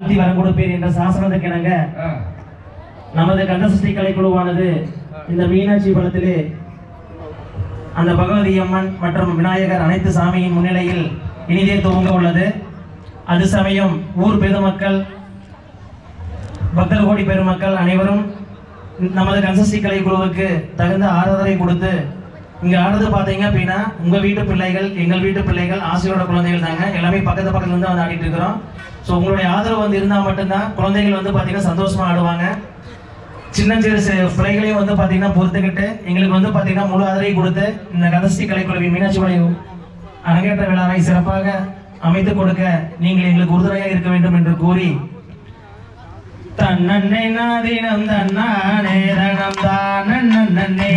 வாழ்த்தி வரம் கொடுப்பீர் என்ற சாசனத்துக்கு இணங்க ஆ. நமது கந்தசஷ்டி கலைக்குழுவானது இந்த மீனாட்சி படத்திலே அந்த பகவதி அம்மன் மற்றும் விநாயகர் அனைத்து சாமியின் முன்னிலையில் இனிதே துவங்க உள்ளது அது சமயம் ஊர் பெருமக்கள் பக்தர் கோடி பெருமக்கள் அனைவரும் நமது கன்சஸ்டி கலை குழுவுக்கு தகுந்த ஆதரவை கொடுத்து இங்க ஆடுறது பார்த்தீங்க அப்படின்னா உங்க வீட்டு பிள்ளைகள் எங்கள் வீட்டு பிள்ளைகள் ஆசையோட குழந்தைகள் தாங்க. எல்லாமே பக்கத்து பக்கத்துல இருந்து வந்து ஆடிட்டு இருக்கிறோம். ஸோ உங்களுடைய ஆதரவு வந்து இருந்தால் மட்டும்தான் குழந்தைகள் வந்து பார்த்தீங்கன்னா சந்தோஷமா ஆடுவாங்க. சின்ன சிறு பிள்ளைகளையும் வந்து பார்த்தீங்கன்னா பொறுத்துக்கிட்டு எங்களுக்கு வந்து பார்த்தீங்கன்னா முழு ஆதரவை கொடுத்து இந்த கதசி கலைக்குழுவி மீனாட்சி மலை அரங்கேற்ற விழாவை சிறப்பாக அமைத்துக் கொடுக்க நீங்கள் எங்களுக்கு உறுதுணையாக இருக்க வேண்டும் என்று கூறி தன்னன்னை நாதீனம் தன்னானே தனம் தானே நன்னானே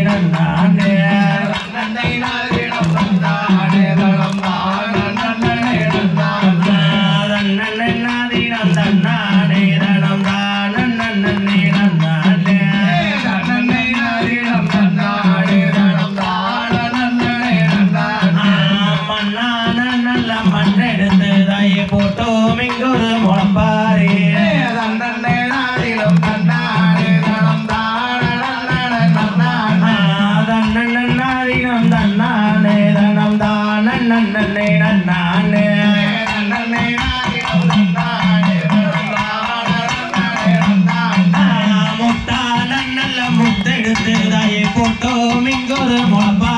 Bora, bora.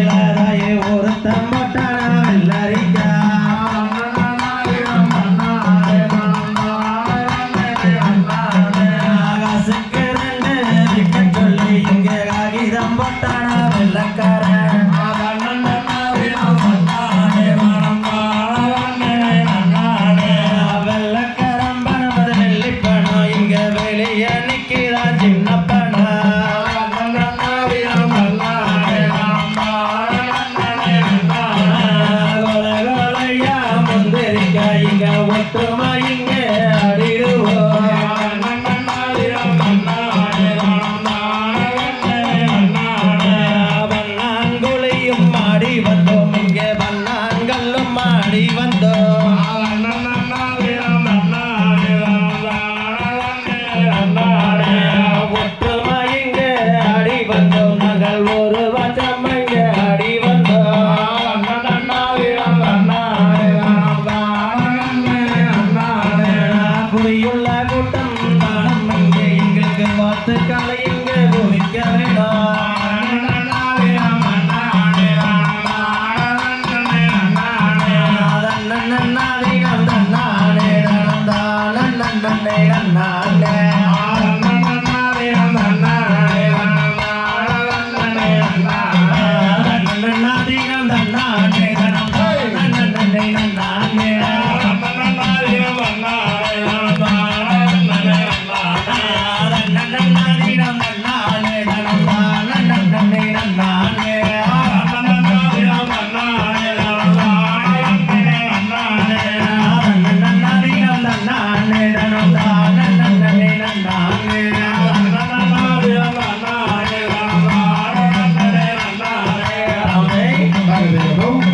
தோட்டத்தில் அதாயே wonder. தானே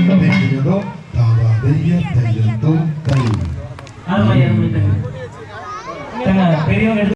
தைரியதோ தாவா தைய தையந்தோ தை பெரியவங்க